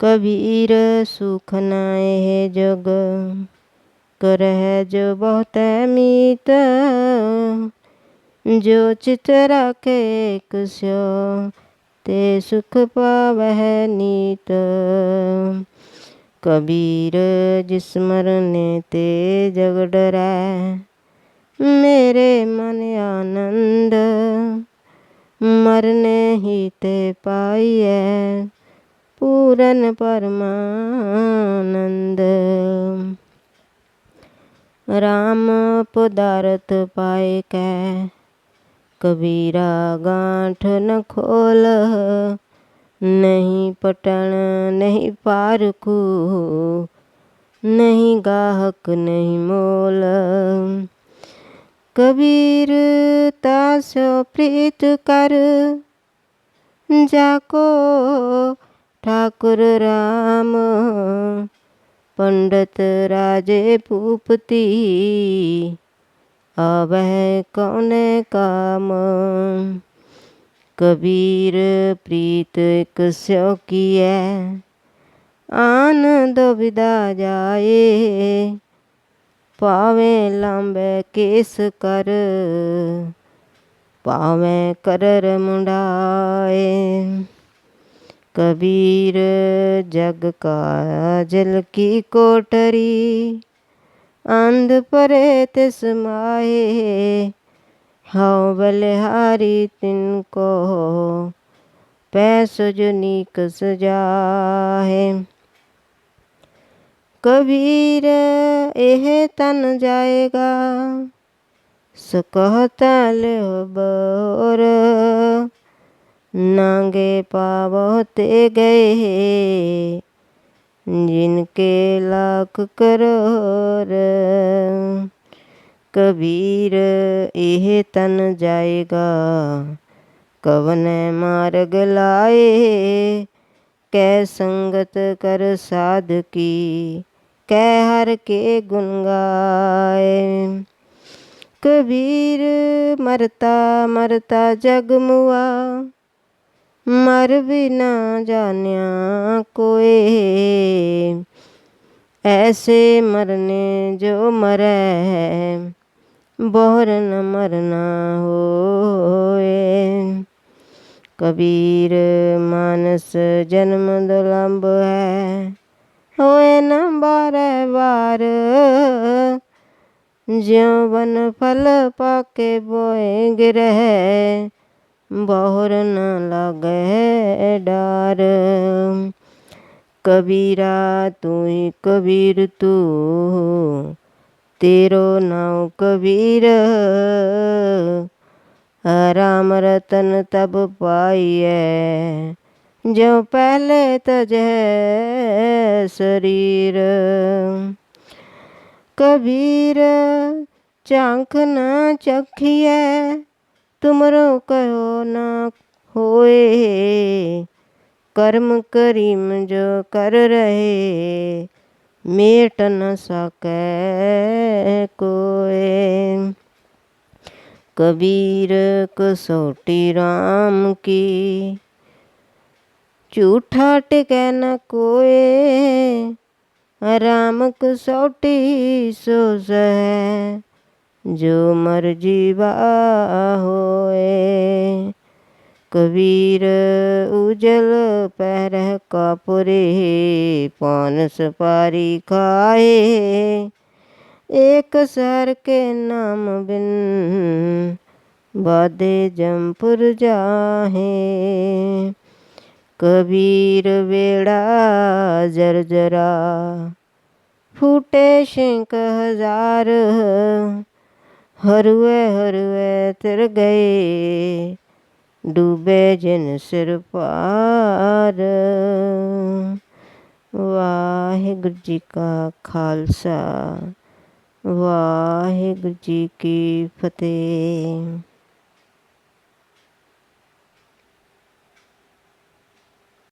कबीर सुख नाए जग। कर है जो बहुत मीत जो चित एक स्यो ते सुख पावह नीत। कबीर जिस मरने ते जग डरै, मेरे मन आनंद, मरने ही ते पाइए पूरन परमानंद। राम पदारथ पाए कै, कबीरा गांठ न खोल, नहीं पटन नहीं पारखू नहीं गाहक, नहीं मोल। कबीर तासो प्रीत कर, जाको ठाकुर राम। पंडित राजे भूपति, आवह कौन काम? कबीर प्रीत स्यो किए, आन दुविधा जाए। पावे लांबे केस कर, पावे करर मुंडाए। कबीर जग का जल की कोटरी अंध परे तिस हाउ बलिहारी तिनको पैसो जो नीक सजाहे। कबीर, एह तन जाएगा सो कहता ले नांगे पावते गए। जिनके लाख करोर कबीर यह तन जाएगा। कवन मार्ग लाए, कै संगत कर साध की, कै हर के गुन गाए। कबीर मरता मरता जग मुआ मर भी ना जान्या कोई ऐसे मरने जो मरे बोहर न मरना होए कबीर मानस जन्म दुलंब है होए न बारह बार ज्यो वन फल पाके बोए गिरह बहुर न लगे डार कबीरा तू ही कबीर तू तेरो नाम कबीर राम रतन तब पाइए जो पहले तज शरीर कबीर चांख न चखिए तुमरो कहो न होए। कर्म करीम जो कर रहे, मेट न सके कोए। कबीर कसौटी राम की, झूठा टिकै न कोए। राम कसौटी सो है जो मर्ज़ी बा होए कबीर उजल पैरह कापुरे, पान सुपारी खाए। एक सर के नाम बिन बादे जमपुर जाहे। कबीर बेड़ा जर्जरा फूटे शिंक हज़ार। हरुए हरुए तिर गए डूबे जिन सिर पार वाहिगुरु जी का खालसा वाहिगुरु जी की फतेह